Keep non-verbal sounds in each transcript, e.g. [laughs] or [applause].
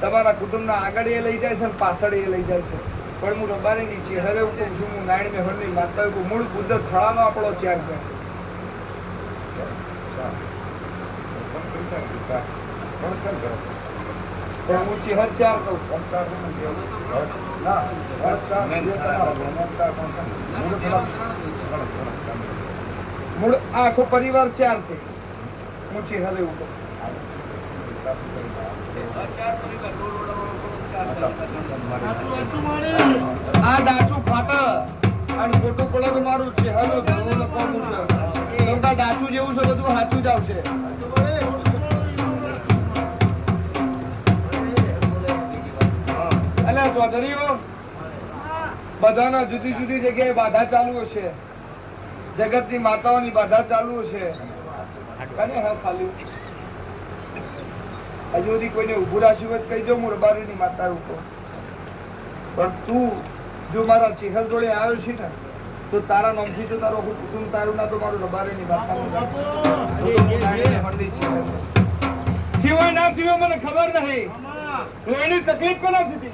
તમારા કુટુંબના આગળ એ લઈ જાય છે અને પાછળ એ લઈ જાય છે. પણ હું રબારી નીચે હવે હું કહું છું હું નારાયણ મેહરની માતા ઉપર મૂળ બુદ્ધ થળાનો આપણો ત્યાગ છે. પણ હું ચેહર ચાર કહું. મૂળ આખો પરિવાર ચાર છે. હું ચેહરે ઉપર. અને ચૌધરીઓ બધાના જુદી જુદી જગ્યાએ બાધા ચાલુ છે જગતની માતાઓની બાધા ચાલુ છે કને હા ખાલી? હજુ સુધી કોઈને ઉભું રાખ્યું હોય તો કહી દો હું રબારીની માતા ઉપર. પણ તું જો મારા ચેહર જોડે આવ્યો છે ને તો તારા નામથી તો તારો કુટુંબ તારું ના તો મારું રબારીની નામ. થયું ના થયું મને ખબર નહીં. હું એની તકલીફ કોના થતી?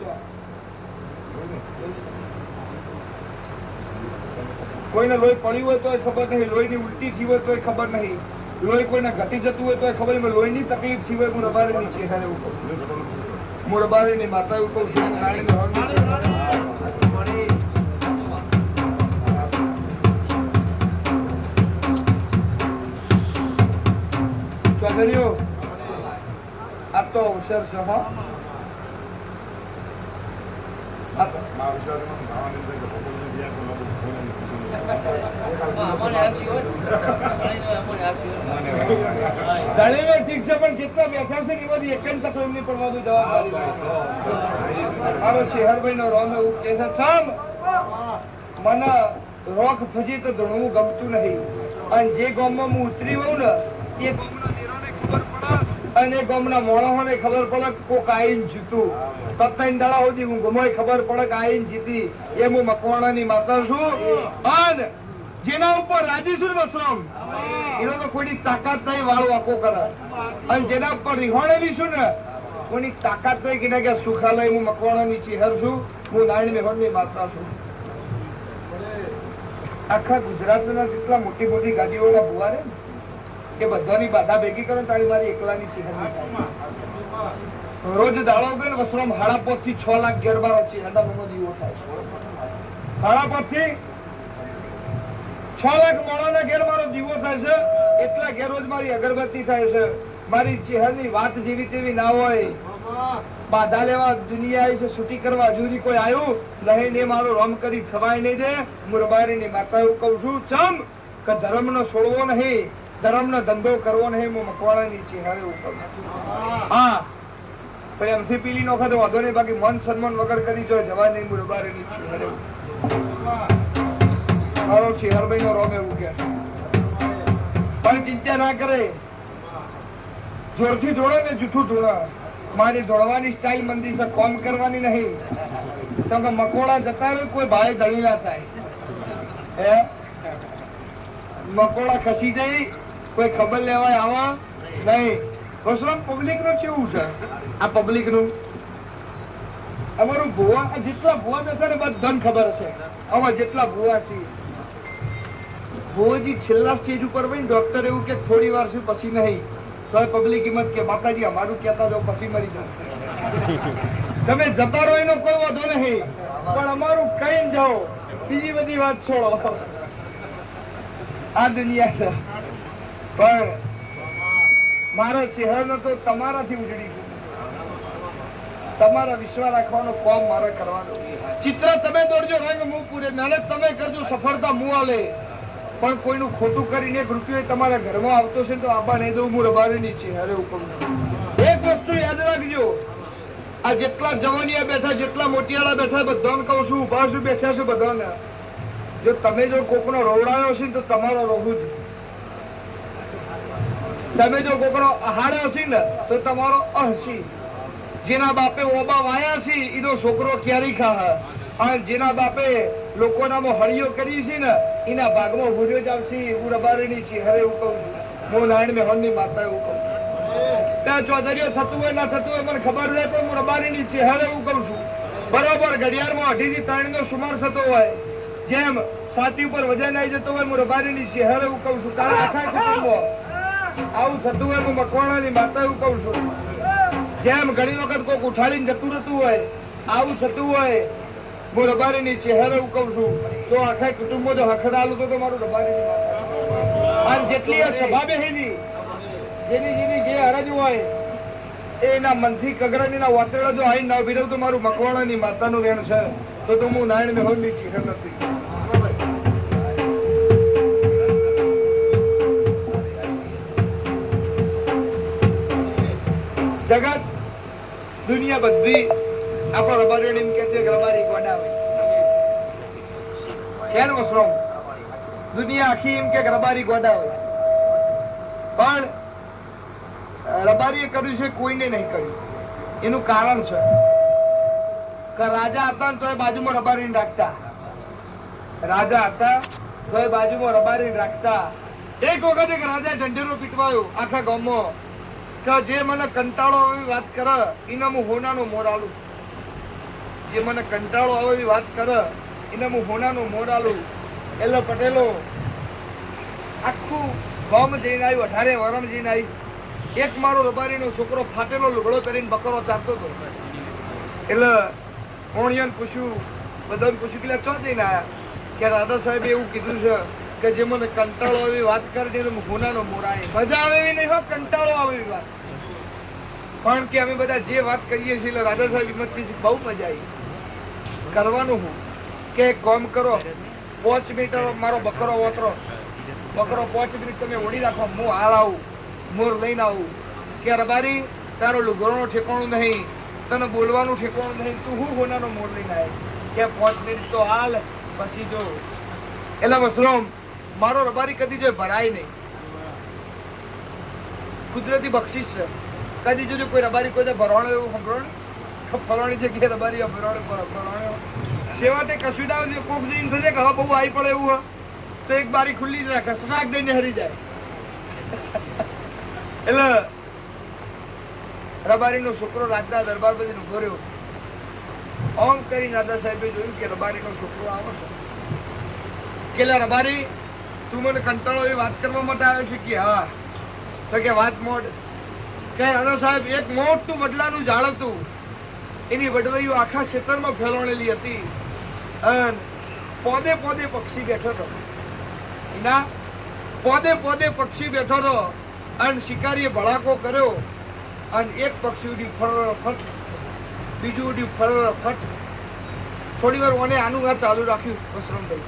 કોઈને લોહી પડ્યું હોય તોય ખબર નહીં લોહીની ઉલટી થઈ હોય તોય ખબર નહીં. લોહી કોઈને ઘટી જતું હોય તોય ખબર નહીં લોહીની તકલીફથી હોય હું રબારીની છે તારે એવું કહું હું રબારીની માતા એવું કહું છું. છે. આ તો અવસર છે, હા. તો- ઠીક છે, પણ જેટલા બેઠા છે ને એ બધી એક જ તકલીફ નહીં પડવાનું જવાબ મારો ચેહરભાઈ નો રોમ કે મને રોક ફજી તો ઘણું ગમતું નહીં. અને જે ગામમાં હું ઉતરી હોઉં ને, એ ગામના દેરોને ખબર પડે. અને ગમના મોણસોને ખબર પડે કોક આઈને જીતું. તત્તાઈન દાડા સુધી હું ગમોય ખબર પડે કે જીતી. એ હું મકવાણાની માતા છું. અને જેના ઉપર રાજી છું ને વસરામ એનો તો કોઈની તાકાત નહીં વાળો આખો કરે. અને જેના ઉપર રિહોણેલી છું ને કોઈની તાકાત નહીં કે કે સુખાલય હું મકવાણાની ચેહર છું. હું નારાયણ મેહોરની માતા છું. આખા ગુજરાતના જેટલા મોટી મોટી ગાડીઓના ભુવા ને, એ બધાની બાધા ભેગી કરો તારી મારી એકલાની છે રોજ દાડો ગયો ને વસરામ હાડા થી છ લાખ ગેરબાર છે હંડા દીવો થાય. હાડાપોરથી છ લાખ માણસના ઘેર મારો દીવો થાય છે. એટલા ઘેર રોજ મારી અગરબત્તી થાય છે. મારી ચહેરની વાત જેવી તેવી ના હોય. બાધા લેવા દુનિયા આવી છે, છૂટી કરવા હજુરી કોઈ આવ્યું, નહીં ને મારો રમ કરી થવાય નહીં દે. હું રબારીની માતા એવું કહું છું, ચમ, કે ધર્મનો છોડવો નહીં. ધર્મનો ધંધો કરવો નહીં હું મકવાણાની છે હવે ઉપર. હા પછી એમથી પીલી નો ખાતો વાંધો નહીં, બાકી મન સન્માન વગર કરી જો જવા નહીં હું રબારીની છે હવે મારો ચેહરભાઈ નો રોમ એવું કે. પણ ચિંતા ના કરે. જોરથી જોડે ને જૂઠું ધોળા મારી દોડવાની સ્ટાઇલ મંદી છે, કોમ કરવાની નહીં. સમજો મકોડા જતા રહે, કોઈ ભાઈ દળી ના થાય. હે? મકોડા ખસી જાય કોઈ ખબર લેવાય આવા? નહીં. પરશુરામ પબ્લિકનું કેવું છે? આ પબ્લિકનું અમારું ભુવા આ જેટલા ભુવા બેઠા ને બધાને ખબર છે આમાં જેટલા ભુવા છે. ભુવાજી છેલ્લા સ્ટેજ ઉપર હોય ને ડોક્ટર એવું કે થોડી વાર છે પછી નહીં. તો પબ્લિક એમ જ કે માતાજી અમારું કહેતા જાઓ પછી મરી જાઓ. [laughs] તમે જતા રહો એનો કોઈ વાંધો નહીં. પણ અમારું કઈ જાઓ. બીજી બધી વાત છોડો. આ દુનિયા છે. પણ મારા ચહેરો તો તમારાથી ઉજળી ગયું. તમારા વિશ્વાસ રાખવાનો કોમ મારે કરવાનો. ચિત્ર તમે દોરજો, રંગ હું પૂરે. મહેનત તમે કરજો, સફળતા હું આલે. પણ કોઈનું ખોટું કરીને એક તમારા ઘરમાં આવતો છે ને તો આબા નહીં દઉં હું રબારીની છે અરે હુકમ એક વસ્તુ યાદ રાખજો. આ જેટલા જવાનિયા બેઠા, જેટલા મોટિયાળા બેઠા, બધાને કહું છું, ઊભા છું, બેઠા છું બધાને. જો તમે જો કોકનો રોવડાયો છે ને તો તમારો રોવું જ તમે જો કોકનો હાડ્યો છે ને, તો તમારો અહસી જેના બાપે ઓબા વાયા છે એનો છોકરો ક્યારેય ખા અને જેના બાપે લોકોનામાં હળીઓ કરી છે ને, એના ભાગમાં હુર્યો જ આવશે હું રબારીની છે હવે હું કહું છું. હું નારાયણ મેહોનની માતા એવું કહું છું. ત્યાં ચોધરીઓ થતું હોય, ના થતું હોય, મને ખબર રહે પણ હું રબારીની ચહેરે એવું કહું છું. બરાબર ઘડિયાળમાં અઢીથી ત્રણનો સુમાર થતો હોય. જેમ સાતી ઉપર વજન આવી જતો હોય, હું રબારીની ચહેરે હું કહું છું. કારણ આખા આવું થતું હોય હું મકવાણાની માતા એવું કહું છું. જેમ ઘણી વખત કોઈક ઉઠાડીને જતું રહેતું હોય, આવું થતું હોય, હું રબારીની ચહેરે એવું કહું છું. તો આખા કુટુંબો જો હખડાલું તો મારું રબારીની અને જેટલી આ સભા બેહેલી જેની જેની જે અરજ હોય, એના મનથી કગરાની ના વાતેડા જો આઈ ના ભીરવ તો મારું મકવાણાની માતાનું રેણ છે. તો તો હું નારાયણ મેહોલની ચીર નથી. દુનિયા બધી આપણો રબારીઓને એમ કે રબારી ગોડાવે હોય. વોઝ રોંગ દુનિયા આખી એમ કે રબારી ગોડાવે પણ રબારીએ કર્યું છે, કોઈને નહીં કર્યું. એનું કારણ છે કે રાજા હતા ને એ બાજુમાં રબારી રાખતા. રાજા હતા તો એ બાજુમાં રબારી રાખતા. એક વખત એક રાજા ઢંઢેરો પીટવાયો આખા ગામમાં. કે જે મને કંટાળો આવે એવી વાત કરે એને હું હોનાનો મોર આલું. જે મને કંટાળો આવે એવી વાત કરે એને હું હોનાનો મોર આલું. એટલે પટેલો, આખું ગામ જઈને આવ્યું, અઢારે વરણ જઈને આવી એક મારો રબારીનો છોકરો ફાટેલો લુગડો પહેરીને બકરો ચાલતો હતો. એટલે કોણિયન પૂછ્યું, બધાને પૂછ્યું કે ચો જઈને આવ્યા કે રાધા સાહેબે એવું કીધું છે કે જે મને કંટાળો આવી વાત કરી હું ગુનાનો મોરાય મજા આવે એવી નહીં હો, કંટાળો આવે વાત. પણ કે અમે બધા જે વાત કરીએ છીએ, એટલે રાધા સાહેબ હિંમતથી બહુ મજા આવી. કરવાનું હું? કે કોમ કરો, પાંચ મિનિટ મારો બકરો ઓતરો. બકરો પાંચ મિનિટ તમે ઓડી રાખો, હું હાલ આવું, મોર લઈને આવું. કે રબારી તારો લુગરોનું ઠેકાણું નહીં. તને બોલવાનું ઠેકાણું નહીં. તું હું હોનાનો મોર લઈને આવે કે પાંચ મિનિટ તો હાલ, પછી જો. એલા મસરોમ મારો રબારી કદી જો ભરાય નહીં. કુદરતી બક્ષિસ છે. કદી જોજો કોઈ રબારી કોઈ ભરવાનો એવું સંભળાણું ફલાણી જગ્યાએ રબારી ભરવાણો ભરવાણો છેવટે કશું ના આવે કોક જઈને થશે કે હવે બહુ આવી પડે એવું હોય, તો એક બારી ખુલ્લી જ રાખે સ્નાક દઈને હરી જાય. એટલે રબારીનો છોકરો રાજના દરબાર પછી ઊભો રહ્યો. ઓમ કરી દાદા સાહેબે જોયું કે રબારીનો છોકરો આવો છે. કેલા રબારી તું મને કંટાળો એ વાત કરવા માટે આવ્યો છે કે હા. તો કે વાત મોડ. કે દાદા સાહેબ, એક મોટું વડલાનું ઝાડ હતું એની વડવાઈઓ આખા ક્ષેત્રમાં ફેલાણેલી હતી. અને પોદે પોદે પક્ષી બેઠો હતો. એના પોદે પોદે પક્ષી બેઠો હતો. અને શિકારીએ ભડાકો કર્યો. અને એક પક્ષી ઉડી ફર ફટ. બીજું ઉડી ફર ફટ. થોડી વાર ઓને આનું આ ચાલુ રાખ્યું, વસરમભાઈ.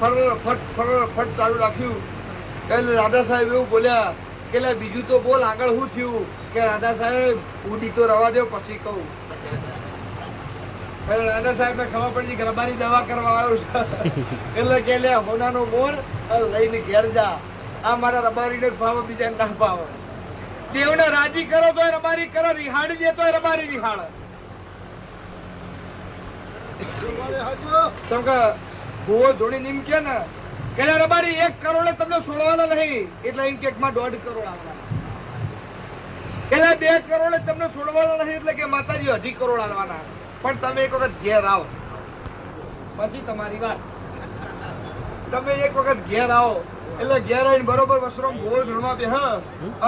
ફર ફટ ફર ફટ ચાલુ રાખ્યું. એટલે દાદા સાહેબ એવું બોલ્યા કે બીજું તો બોલ આગળ શું થયું? કે દાદા સાહેબ હું તો રવા દો પછી કહું. એટલે દાદા સાહેબને ખબર પડી કે રબારી દવા કરવા આવ્યો છે. એટલે કે લે હોનાનો મોર લઈને ઘેર જા. આ મારા રબારીને ભાવ બીજા ના ભાવ. દેવને રાજી કરો તો રબારી કરો રિહાડી દે તો રબારી રિહાડ કે ભૂવો ધોળીને એમ કે ને કે રબારી, એક કરોડે તમને છોડવાના નહીં. એટલે એમ કે એકમાં દોઢ કરોડ આવવાના. કે બે કરોડે તમને છોડવાના નહીં? એટલે કે, માતાજી, અઢી કરોડ આવવાના. પણ તમે એક વખત ઘેર આવો. પછી તમારી વાત. તમે એક વખત ઘેર આવો. એટલે ઘેર આવીને બરોબર વસરો ગોળ ધૂળમાં બે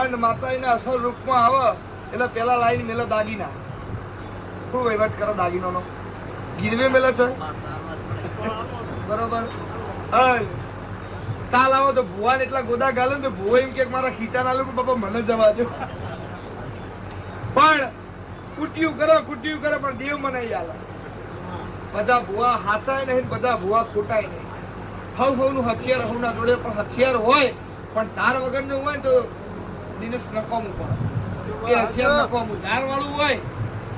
અને માતાજીના અસલ રૂપમાં આવે, એટલે પેલા લાઈન મેલો દાગીના. શું વહીવટ કરો દાગીનોનો? ગીરવે મેલે છે? બરોબર? તાલ આવો તો ભુવાને એટલા ગોદા ગાલે ને ભુવો ભુવા એમ કે મારા ખીચા ના લોકો બાપા મને જવા દો. પણ કુટિયું કરો, કુટિયું કરે, પણ દેવ મને યાલા બધા ભુવા હાચાય નહીં, બધા ભુવા ખોટાય નહીં. હવ હવનું હથિયાર, હવના જોડે પણ હથિયાર હોય, પણ તાર વગરનું હોય ને તો દિનેશ નકામું પડે એ હથિયાર નકામું ધાર વાળું હોય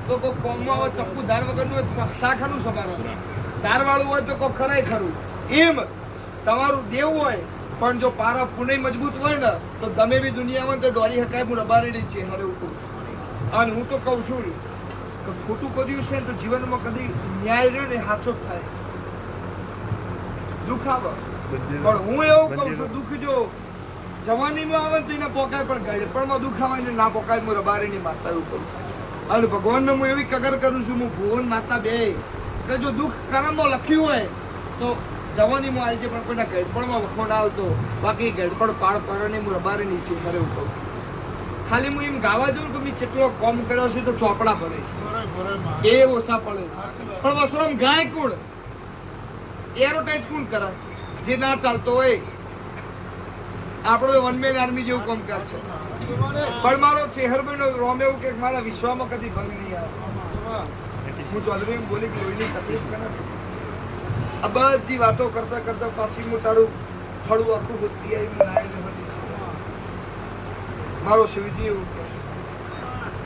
તો કોઈ કોમમાં હોય, ચપ્પુ ધાર વગરનું હોય શાખાનું સમારો ધાર વાળું હોય તો કોઈ ખરાય ખરું. એમ તમારું દેવ હોય પણ જો પારા પુણે મજબૂત હોય ને તો તમે બી દુનિયામાં તો દોરી હકાય હું રબારી છે હવે હું અને હું તો કહું છું કે ખોટું કર્યું છે તો જીવનમાં કદી ન્યાય રહ્યો ને સાચો જ થાય. દુઃખ આવે પણ હું એવું કહું છું દુઃખ જો જવાનીમાં આવે ને તો એને પોકાય પણ ગળપણમાં દુખાવાય ને ના પોકાય હું રબારીની માતા એવું કરું અને ભગવાનને હું એવી કગર કરું છું હું ભુવન માતા બે. કે જો દુઃખ કરમમાં લખ્યું હોય, તો જવાનીમાં આવી છે પણ કોઈના ગળપણમાં વખોડ આવતો બાકી ગળપણ પાડ પાડને હું છે ખરે એવું કહું. ખાલી હું એમ ગાવા જોઉં કે મેં જેટલો કોમ કર્યો છે તો ચોપડા પડે એ ઓછા પડે. પણ વસરામ ગાય કોણ? એરોટાઈઝ કોણ કરે? જે ના ચાલતો હોય. આપણો વન મેન આર્મી જેવું કામ કાજ છે. પણ મારો ચેહરભાઈનો રોમ એવું કે મારા વિશ્વમાં કદી ભંગ નહીં આવે. હું ચૌધરી બોલી કે લોહીની તકલીફ કરે આ બધી વાતો કરતા કરતા પાછી હું તારું થોડું આખું બુદ્ધિ આવી મારો શિવજી એવું કહે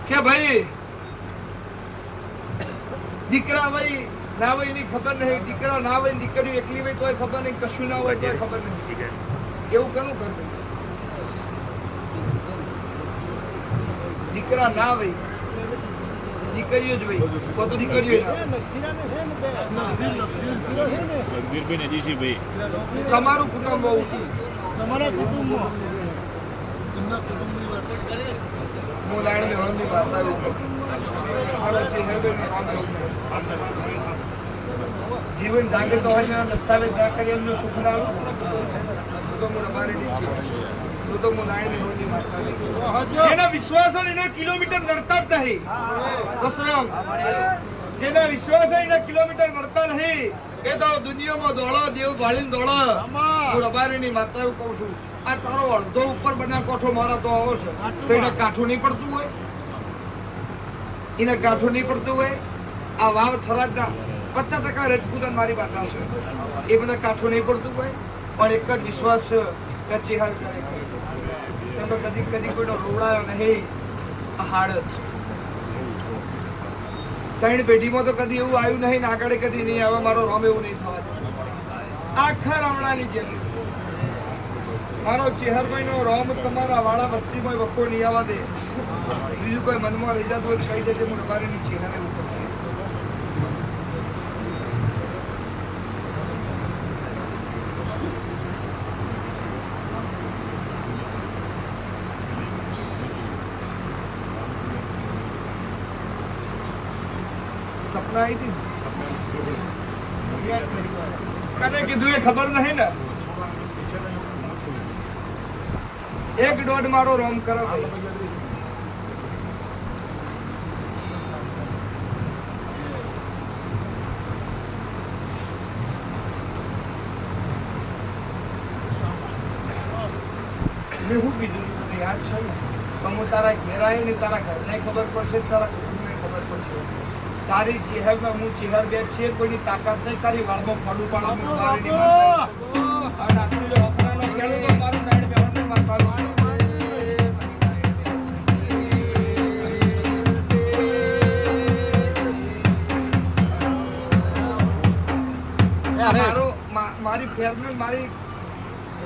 કે ભાઈ દીકરા ભાઈ ના હોય એની ખબર નહીં દીકરા ના હોય દીકરી એકલી હોય તોય ખબર નહીં કશું ના હોય તોય ખબર નહીં. એવું કનું કરતું દીકરા ના હોય દીકરીઓ જ ભાઈ. તો દીકરીઓ નજીશીભાઈ તમારું કુટુંબ બહુ છે. તમારા કુટુંબમાં. એમના કુટુંબની વાત છે. હું નારાયણ વાત આવી. જીવન જાગે તો હોય દસ્તાવેજ ના કરી એમનું સુખ ના આવે જેના વિશ્વાસ હોય એના કિલોમીટર નડતા જ નહીં. જેના વિશ્વાસ હોય એના કિલોમીટર નડતા નહીં. એ તો દુનિયામાં દોડો દેવ ભાળીને દોડો. હું રબારીની માત્ર એવું કહું છું. આ તારો અડધો ઉપર બના કોઠો મારા તો આવો છે. તો એને કાઠું નહીં પડતું હોય? એને કાઠું નહીં પડતું હોય? આ વાવ થરાદના પચાસ ટકા રજપૂતન મારી વાત આવશે એ બધા કાઠું નહીં પડતું હોય? પણ એક જ વિશ્વાસ કે ચેહર કરે. તો કદી કદી કોઈનો રોડાયો નહીં. આ હાડ જ. ત્રણ પેઢીમાં તો કદી એવું આવ્યું નહીં આગળ કદી નહીં આવે મારો રમ એવું નહીં થવા. આખા રમણાની જેમ. મારો ચેહરભાઈ નો રોમ તમારા વાળા વસ્તીમાં વખો નહીં આવવા દે. બીજું કોઈ મનમાં રહી જતું હોય કહી દેજે હું રબારીની ચેહર એવું કરું. સપના આવી કીધું એ ને? યાદ છે ને? તો હું તારા ઘેરાય ને તારા ઘરને ખબર પડશે તારા કુટુંબને ખબર પડશે. તારી ચેહરમાં હું ચેહર બે છે કોઈની તાકાત નહીં. તારી વાળમાં ફળું પાડું ખેડૂતો મારું નાયણ બેવાને મારો મારી ફેરને મારી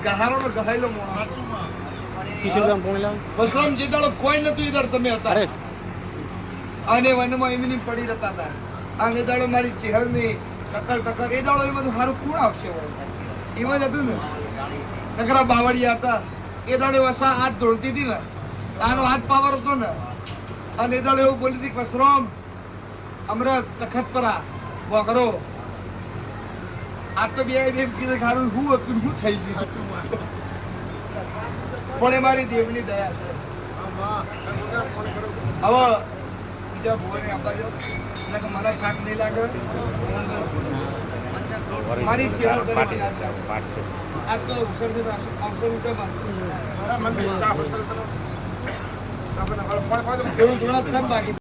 ગહારોનો ગહાયેલો માણસ કિશોરગામ પોણી વસરામ જે દાડો કોઈ નતું ઈધર તમે હતા. અને વનમાં એમની પડી રહેતા હતા. અને દાડો મારી ચહેરની ટકર ટકર એ દાડો એમાં સારું કુણ આવશે એમાં જ હતું ને. નકરા બાવળિયા હતા. એ દાડે વસા હાથ ધોળતી હતી ને. આનો હાથ પાવર હતો ને. અને એ દાડે એવું બોલી હતી વસરોમ અમરત તખતપરા વગરો. આ તો બે એમ કીધું ખારું હું હતું શું થઈ ગયું. પણ એ મારી દેવની દયા છે. હવે બીજા ભુવને આપવા એટલે કે મારા શાક નહીં લાગે. મારી તરીકે છે. આ તો અવસર છે અવસર ને બાકી